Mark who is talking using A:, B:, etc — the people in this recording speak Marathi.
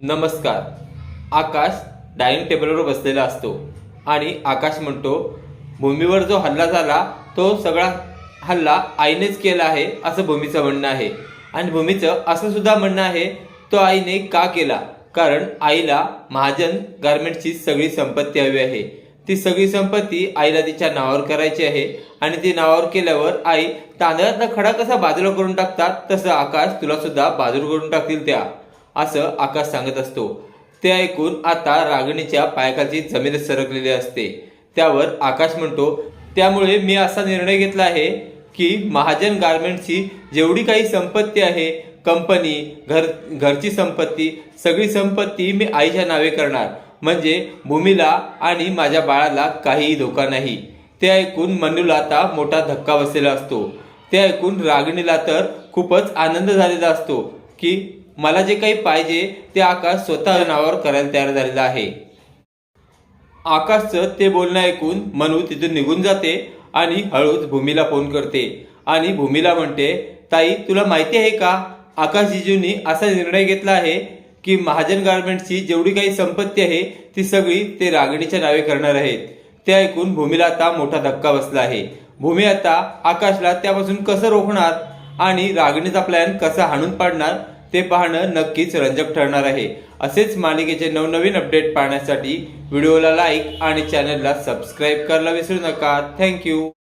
A: नमस्कार. आकाश डायनिंग टेबलवर बसलेला असतो आणि आकाश म्हणतो भूमीवर जो हल्ला झाला तो सगळा हल्ला आईनेच केला आहे असं भूमीचं म्हणणं आहे. आणि भूमीचं असं सुद्धा म्हणणं आहे तो आईने का केला? कारण आईला महाजन गारमेंटची सगळी संपत्ती हवी आहे. ती सगळी संपत्ती आईला तिच्या नावावर करायची आहे आणि ती नावावर केल्यावर आई तांदळातला खडा कसा बाजूला करून टाकतात तसं आकाश तुला सुद्धा बाजूला करून टाकतील त्या. असं आकाश सांगत असतो. ते ऐकून आता रागणीच्या पायकाची जमीन सरकलेली असते. त्यावर आकाश म्हणतो त्यामुळे मी असा निर्णय घेतला आहे की महाजन गारमेंटची जेवढी काही संपत्ती आहे कंपनी घर घरची संपत्ती सगळी संपत्ती मी आईच्या नावे करणार. म्हणजे भूमीला आणि माझ्या बाळाला काहीही धोका नाही. ते ऐकून मनूला आता मोठा धक्का बसलेला असतो. ते ऐकून रागिणीला तर खूपच आनंद झालेला असतो की मला जे काही पाहिजे ते आकाश स्वतः नावावर करायला तयार झालेला आहे. आकाशचं ते बोलणं ऐकून मनू तिथून निघून जाते आणि हळूच भूमीला फोन करते आणि भूमीला म्हणते ताई तुला माहिती आहे का? आकाश जिजूंनी असा निर्णय घेतला आहे की महाजन गार्मेंट्सची जेवढी काही संपत्ती आहे ती सगळी ते रागिणीच्या नावे करणार आहेत. ते ऐकून भूमीला आता मोठा धक्का बसला आहे. भूमी आता आकाशला त्यापासून कसं रोखणार आणि रागिणीचा प्लॅन कसा हाणून पाडणार ते पाहणं नक्कीच रंजक ठरणार आहे. असेच मालिकेचे नवनवीन अपडेट पाहण्यासाठी व्हिडिओला लाईक आणि चॅनलला सबस्क्राईब करायला विसरू नका. थँक्यू